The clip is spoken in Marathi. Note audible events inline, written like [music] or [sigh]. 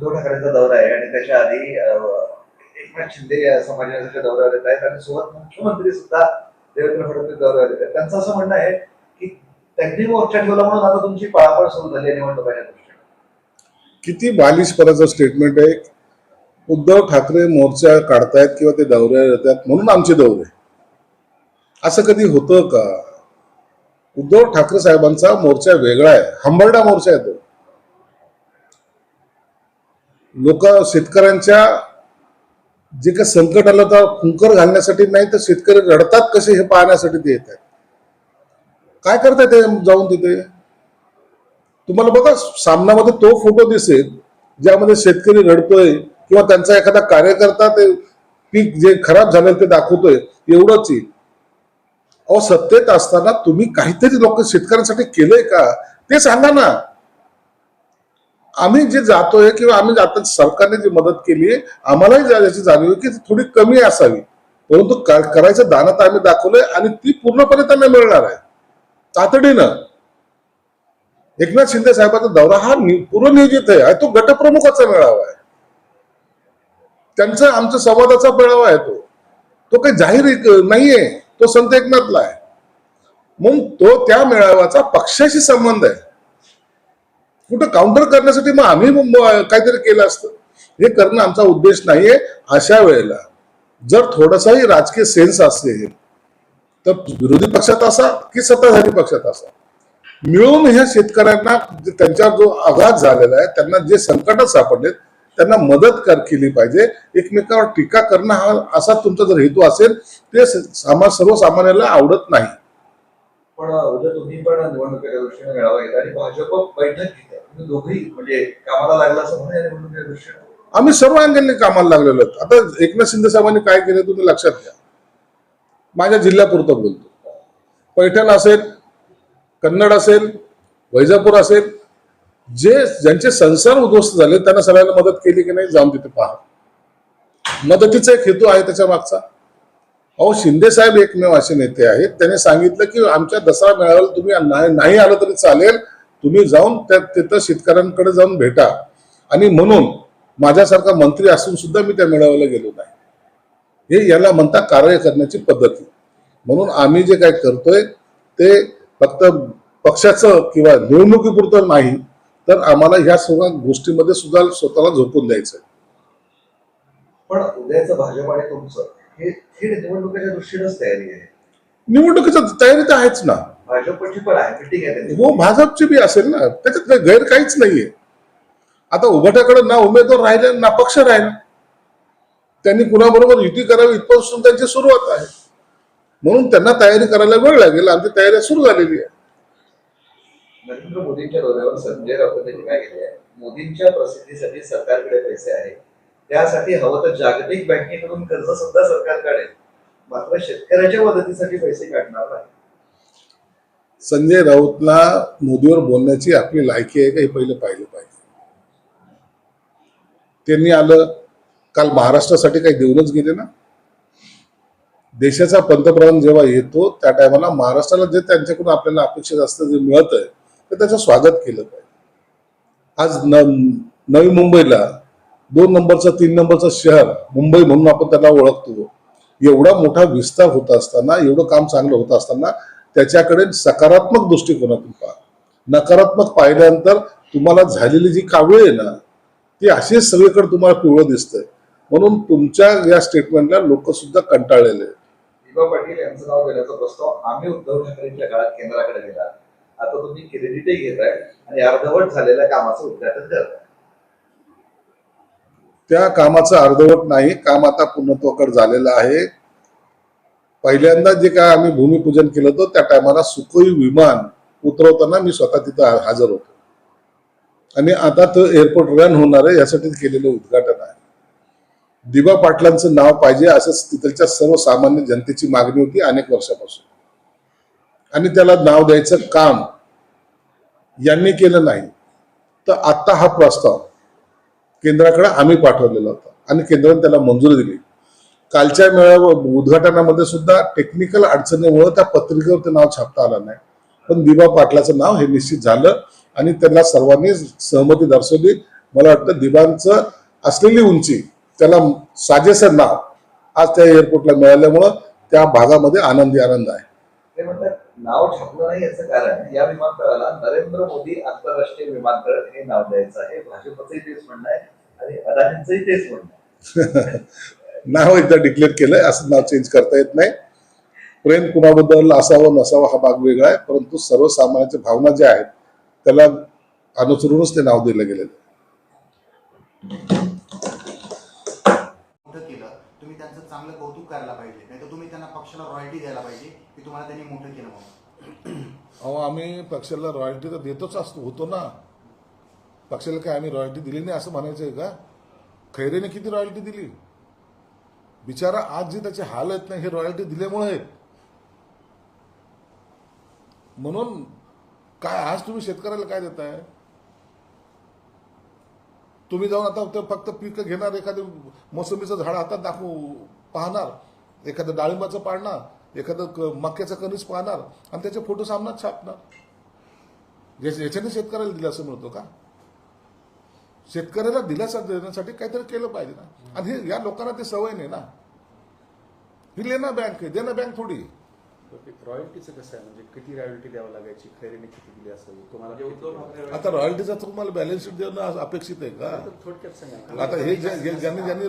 उद्धव ठाकरेंचा दौरा आहे आणि त्याच्या आधी एकनाथ शिंदे या समाजाच्या दौऱ्यावर येत आहेत आणि सोबत मुख्यमंत्री सुद्धा देवेंद्र फडणवीस दौऱ्यावर येत आहेत. त्यांचं असं म्हणणं आहे की त्यांनी मोर्चा ठेवला म्हणून आता तुमची पळापळ सुरू झाली आहे निवडणुकाच्या दृष्टीने. किती बालिशपणाचं स्टेटमेंट आहे? उद्धव ठाकरे मोर्चा काढतायत किंवा ते दौऱ्यावर येतात म्हणून आमचे दौरे. असं कधी होतं का? उद्धव ठाकरे साहेबांचा मोर्चा वेगळा आहे. हंबरडा मोर्चा आहे तो. लोक शेतकऱ्यांच्या जे काही संकट आलं तर खुंकर घालण्यासाठी नाही तर शेतकरी रडतात कसे हे पाहण्यासाठी ते येत आहेत. काय करताय ते जाऊन तिथे? तुम्हाला बघा सामनामध्ये तो फोटो दिसेल ज्यामध्ये शेतकरी रडतोय किंवा त्यांचा एखादा कार्यकर्ता ते पीक जे खराब झालं ते दाखवतोय एवढंच येईल अहो सत्तेत असताना तुम्ही काहीतरी लोक शेतकऱ्यांसाठी केलंय का? ते सांगा ना. आम्ही जे जातोय किंवा आम्ही जाता सरकारने जी मदत केली आहे आम्हालाही जा- याची जाणीव की थोडी कमी असावी. परंतु करायचं दाना तर आम्ही दाखवलंय आणि ती पूर्णपणे त्यांना मिळणार आहे. तातडीनं. एकनाथ शिंदे साहेबांचा दौरा हा नि- पूर्वनियोजित आहे. तो गटप्रमुखाचा मेळावा आहे. त्यांचा आमचा संवादाचा मेळावा आहे तो. तो काही जाहीर नाहीये. तो संत एकनाथला आहे. म्हणून तो त्या मेळाव्याचा पक्षाशी संबंध आहे. कुठं काउंटर करण्यासाठी मग आम्ही काहीतरी केलं असतं. हे करणं आमचा उद्देश नाहीये. अशा वेळेला जर थोडासाही राजकीय सेन्स असेल तर विरोधी पक्षात असा की सत्ताधारी पक्षात असा. मिळून ह्या शेतकऱ्यांना जे त्यांच्यावर जो आघात झालेला आहे त्यांना जे संकटात सापडलेत त्यांना मदत कर केली पाहिजे. एकमेकावर टीका करणं हा असा तुमचा जर हेतू असेल ते सामा सर्वसामान्याला आवडत नाही. पण उद्या तुम्ही पण निवडणुकीच्या दृष्टीने मेळावा घेता आणि भाजप बैठक म्हणजे कामाला लागला असं म्हणून आम्ही सर्व अँगलने कामाला लागलेलो आहोत. आता एकनाथ शिंदे साहेबांनी काय केलं तुम्ही लक्षात घ्या. माझ्या जिल्ह्यापुरतं बोलतो. पैठण असेल कन्नड असेल वैजापूर असेल जे ज्यांचे संसार उद्ध्वस्त झाले त्यांना सगळ्यांना मदत केली की नाही जाऊन तिथे पहा. मदतीचा एक हेतू आहे त्याच्या मागचा. अहो शिंदे साहेब एकमेव असे नेते आहेत. त्यांनी सांगितलं की आमच्या दसरा मेळाव्याला तुम्ही नाही नाही आलं तरी चालेल. तुम्ही जाऊन त्या तिथं शेतकऱ्यांकडे जाऊन भेटा. आणि म्हणून माझ्यासारखा मंत्री असून सुद्धा मी त्या मेळाव्याला गेलो नाही. हे याला म्हणता कार्य करण्याची पद्धती. म्हणून आम्ही जे काय करतोय ते फक्त पक्षाचं किंवा निवडणुकीपुरतं नाही तर आम्हाला ह्या सगळ्या गोष्टीमध्ये सुद्धा स्वतःला झोपून द्यायचं पण उद्याचं भाजप आणि तुमचं हे थेट निवडणुकीच्या दृष्टीनंच तयारी आहे. निवडणुकीची तयारी तर आहेच ना. भाजपची पण आहे आहे हो भाजपची बी असेल ना. त्याच्यात काही गैर काहीच नाहीये. आता उभाट्याकडे ना उमेदवार राहिले ना पक्ष राहिला. त्यांनी कुणाबरोबर युती करावी इथपासून त्यांची सुरुवात आहे. म्हणून त्यांना तयारी करायला वेळ लागेल. आमची तयारी सुरू झालेली आहे. नरेंद्र मोदींच्या दौऱ्यावर संजय राऊत यांनी काय केले आहे मोदींच्या प्रसिद्धीसाठी सरकारकडे पैसे आहेत. त्यासाठी हवं तर जागतिक बँकेकडून कर्ज सुद्धा सरकार काढेल. मात्र शेतकऱ्याच्या मदतीसाठी पैसे काढणार नाही. संजय राऊतला मोदीवर बोलण्याची आपली लायकी आहे का हे पहिलं पाहिलं पाहिजे. त्यांनी आलं काल महाराष्ट्रासाठी काही देऊनच गेले ना. देशाचा पंतप्रधान जेव्हा येतो त्या टायमाला महाराष्ट्राला जे त्यांच्याकडून आपल्याला अपेक्षित असतं जे मिळत आहे तर त्याचं स्वागत केलं पाहिजे. आज न नवी मुंबईला दोन नंबरचं तीन नंबरचं शहर मुंबई म्हणून आपण त्याला ओळखतो. एवढा मोठा विस्तार होत असताना एवढं काम चांगलं होत असताना त्याच्याकडे सकारात्मक दृष्टिकोनातून पहा. नकारात्मक पाहिल्यानंतर तुम्हाला झालेली जी कावळी आहे ना ती अशीच सगळीकडे तुम्हाला पिवळं दिसतंय. म्हणून तुमच्या या स्टेटमेंटला लोक सुद्धा कंटाळलेले आहेत. पाटील यांचं नाव देण्याचा प्रस्ताव आम्ही उद्धव ठाकरेंच्या काळात केंद्राकडे दिला आता तुम्ही क्रेडिटही घेताय आणि अर्धवट झालेल्या कामाचं उद्घाटन करताय. त्या कामाचं अर्धवट नाही. काम आता पूर्णत्वाकडे झालेलं आहे. पहिल्यांदा जे काय आम्ही भूमिपूजन केलं होतं त्या टायमाला सुखोई विमान उतरवताना मी स्वतः तिथं हजर होतो. आणि आता तो एअरपोर्ट रन होणार आहे यासाठी केलेलं उद्घाटन आहे. दिबा पाटलांचं नाव पाहिजे असंच तिथलच्या सर्वसामान्य जनतेची मागणी होती अनेक वर्षापासून. आणि त्याला नाव द्यायचं काम यांनी केलं नाही. तर आत्ता हा प्रस्ताव केंद्राकडे आम्ही पाठवलेला होता. आणि केंद्राने त्याला मंजुरी दिली. कालच्या मेळाव्या उद्घाटनामध्ये सुद्धा टेक्निकल अडचणीमुळे त्या पत्रिकेवर ते नाव छापता आलं नाही. पण दिबा पाटलाचं नाव हे निश्चित झालं आणि त्यांना सर्वांनी सहमती दर्शवली. मला वाटतं दिबांचं असलेली उंची त्याला साजेसं नाव आज त्या एअरपोर्टला मिळाल्यामुळं त्या भागामध्ये आनंदी आनंद आहे. नाव छापलं नाही याचं कारण या विमानतळाला नरेंद्र मोदी आंतरराष्ट्रीय विमानतळ हे नाव द्यायचं आहे. भाजपचंही तेच म्हणणं आहे आणि अदानींचंही तेच म्हणणं आहे. [laughs] नाव एकदा डिक्लेअर केलंय असं नाव चेंज करता येत नाही. प्रेम कुणाबद्दल असावं नसावं हा भाग वेगळा आहे परंतु सर्वसामान्यांच्या भावना ज्या आहेत त्याला अनुसरूनच ते नाव दिलं गेलेलं आहे. मोठं केलं तुम्ही त्यांचं चांगलं कौतुक करायला पाहिजे. नाही तर तुम्ही त्यांना पक्षाला रॉयल्टी द्यायला पाहिजे की तुम्हाला त्यांनी मोठं केलं म्हणून. अहो आम्ही पक्षाला रॉयल्टी तर देतोच असतो होतो ना. पक्षाला काय आम्ही रॉयल्टी दिली नाही असं म्हणायचं आहे का? खैरेने किती रॉयल्टी दिली? बिचारा आज जे त्याचे हाल आहेत ना हे रॉयल्टी दिल्यामुळे आहेत. म्हणून काय आज तुम्ही शेतकऱ्याला काय देताय? तुम्ही जाऊन आता ते फक्त पीक घेणार एखादं मोसंबीचं झाड हातात दाखवू. पाहणार. एखादं डाळिंबाचं पाडणार एखादं क- मक्याचं कणीस पाहणार आणि त्याचे फोटो सामनात छापणार. याच्या- याच्याने शेतकऱ्याला दिलासा मिळतो का? शेतकऱ्याला दिलासा देण्यासाठी काहीतरी केलं पाहिजे ना. आणि हे या लोकांना ते सवय नाही ना. ही लेना बँक आहे देना बँक थोडी रॉयल्टीचं कसं आहे? म्हणजे किती रॉयल्टी द्यावं लागायची? खैरेने किती दिली असावी तुम्हाला आता रॉयल्टीचा तुम्हाला बॅलन्स शीट देणं अपेक्षित आहे का? थोडक्यात सांगा. आता हे ज्यांनी ज्यांनी